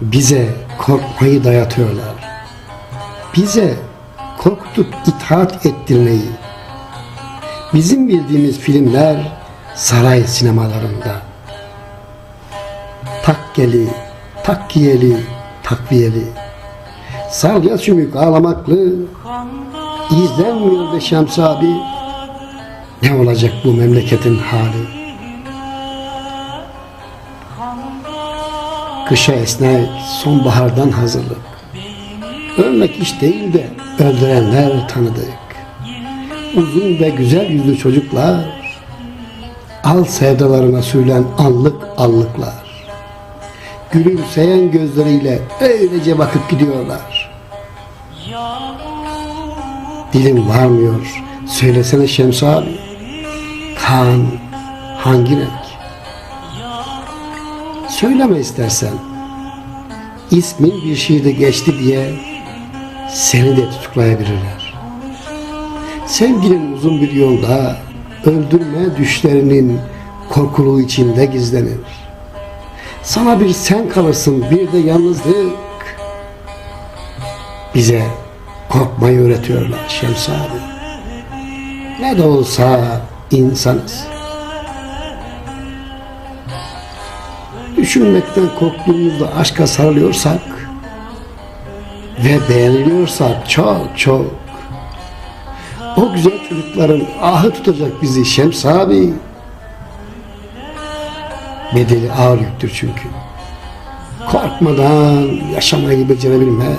Bize korkmayı dayatıyorlar. Bize korkutup itaat ettirmeyi. Bizim bildiğimiz filmler saray sinemalarında. Takkeli, takkiyeli, takviyeli. Salya sümük ağlamaklı, izlenmiyor be Şems abi. Ne olacak bu memleketin hali? Kışa esnek, sonbahardan hazırlık. Ölmek iş değil de öldürenler tanıdık. Uzun ve güzel yüzlü çocuklar, al sevdalarına sürülen anlık allıklar. Gülümseyen gözleriyle öylece bakıp gidiyorlar. Dilim varmıyor, söylesene Şems abi. Kan hangi renk? Söyleme istersen. İsmin bir şiirde geçti diye seni de tutuklayabilirler. Sevginin uzun bir yolda öldürme düşlerinin korkuluğu içinde gizlenir. Sana bir sen kalırsın bir de yalnızlık. Bize korkmayı öğretiyorlar Şems abi. Ne de olsa insanız. Düşünmekten korktuğumuzda aşka sarılıyorsak ve beğeniliyorsak çok çok o güzel çocukların ahı tutacak bizi Şems abi. Bedeli ağır yüktür çünkü. Korkmadan yaşamayı becerebilmek